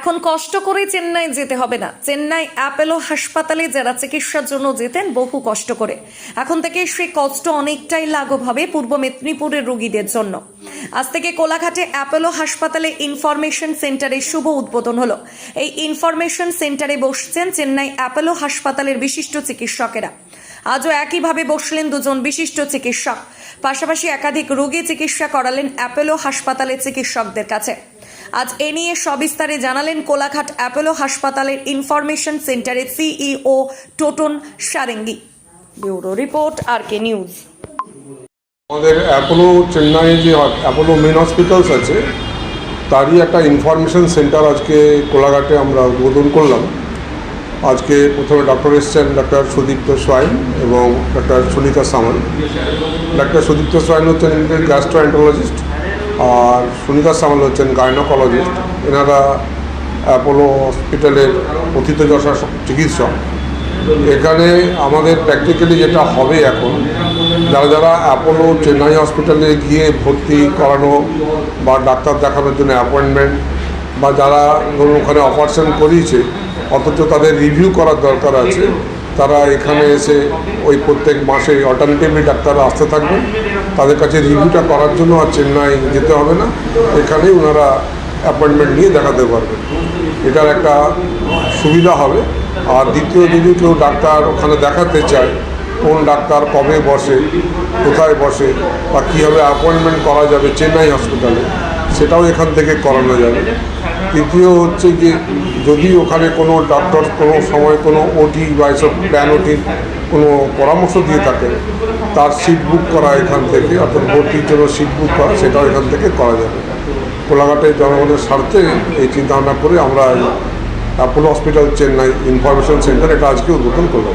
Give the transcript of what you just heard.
এখন কষ্ট করে চেন্নাই যেতে হবে না। চেন্নাই অ্যাপেলো হাসপাতালে যারা চিকিৎসার জন্য যেতেন বহু কষ্ট করে। এখন থেকে সে কষ্ট অনেকটাই লাঘব হবে পূর্ব মেদিনীপুরের রোগীদের জন্য। আজ থেকে কোলাঘাটে অ্যাপেলো হাসপাতালে ইনফরমেশন সেন্টারের শুভ উদ্বোধন হলো। এই ইনফরমেশন সেন্টারে বসছেন চেন্নাই অ্যাপেলো হাসপাতালের বিশিষ্ট চিকিৎসকেরা। আজও একইভাবে বসলেন দুজন বিশিষ্ট চিকিৎসক। পাশাপাশি একাধিক রোগী চিকিৎসা করালেন অ্যাপেলো হাসপাতালের চিকিৎসকদের কাছে। আজ এ নিয়ে সবিস্তারে জানালেন কোলাঘাট অ্যাপোলো হাসপাতালের ইনফরমেশন সেন্টারের CEO Toton Sarengi. Bureau report R K news. আমাদের অ্যাপোলো চেন্নাই যে অ্যাপোলো মেন হসপিটালস আছে, তারই একটা ইনফরমেশন সেন্টার আজকে কোলাঘাটে আমরা উদ্বোধন করলাম। আজকে প্রথমে ডক্টর এসছেন ডক্টর সুদীপ্ত সোয়াইন এবং ডক্টর সুনিতা সামল। ডক্টর সুদীপ্ত সোয়াইন হচ্ছেন গ্যাস্ট্রোএন্টোলজিস্ট আর সুনিতা সামল হচ্ছেন গাইনোকোলজিস্ট এনারা অ্যাপোলো হসপিটালের প্রথিতযশা চিকিৎসক। এখানে আমাদের প্র্যাকটিক্যালি যেটা হবে এখন, যারা যারা অ্যাপোলো চেন্নাই হসপিটালে গিয়ে ভর্তি করানো বা ডাক্তার দেখানোর জন্য অ্যাপয়েন্টমেন্ট বা যারা ধরুন ওখানে অপারেশন করিয়েছে, অথচ তাদের রিভিউ করার দরকার আছে, তারা এখানে এসে ওই প্রত্যেক মাসে অল্টারনেটিভলি ডাক্তাররা আসতে থাকবেন তাদের কাছে রিভিউটা করার জন্য আর চেন্নাই যেতে হবে না। এখানেই ওনারা অ্যাপয়েন্টমেন্ট নিয়ে দেখাতে পারবেন এটার একটা সুবিধা হবে। আর দ্বিতীয় যদি কেউ ডাক্তার ওখানে দেখাতে চায়, কোন ডাক্তার কবে বসে, কোথায় বসে, বা কীভাবে অ্যাপয়েন্টমেন্ট করা যাবে চেন্নাই হসপিটালে সেটাও এখান থেকে করানো যাবে। তৃতীয় হচ্ছে যে, যদি ওখানে কোনো ডক্টর কোনো সময় কোনো ওটি বা এসব প্ল্যান ওটির কোনো পরামর্শ দিয়ে থাকে তার সিট বুক করা এখান থেকে, অর্থাৎ ভর্তির জন্য সিট বুক করা, সেটাও এখান থেকে করা যাবে। কোলাঘাটের জনগণের স্বার্থে এই চিন্তাভাবনা করে আমরা Apollo hospital Chennai information centre এটা আজকে উদ্বোধন করলাম।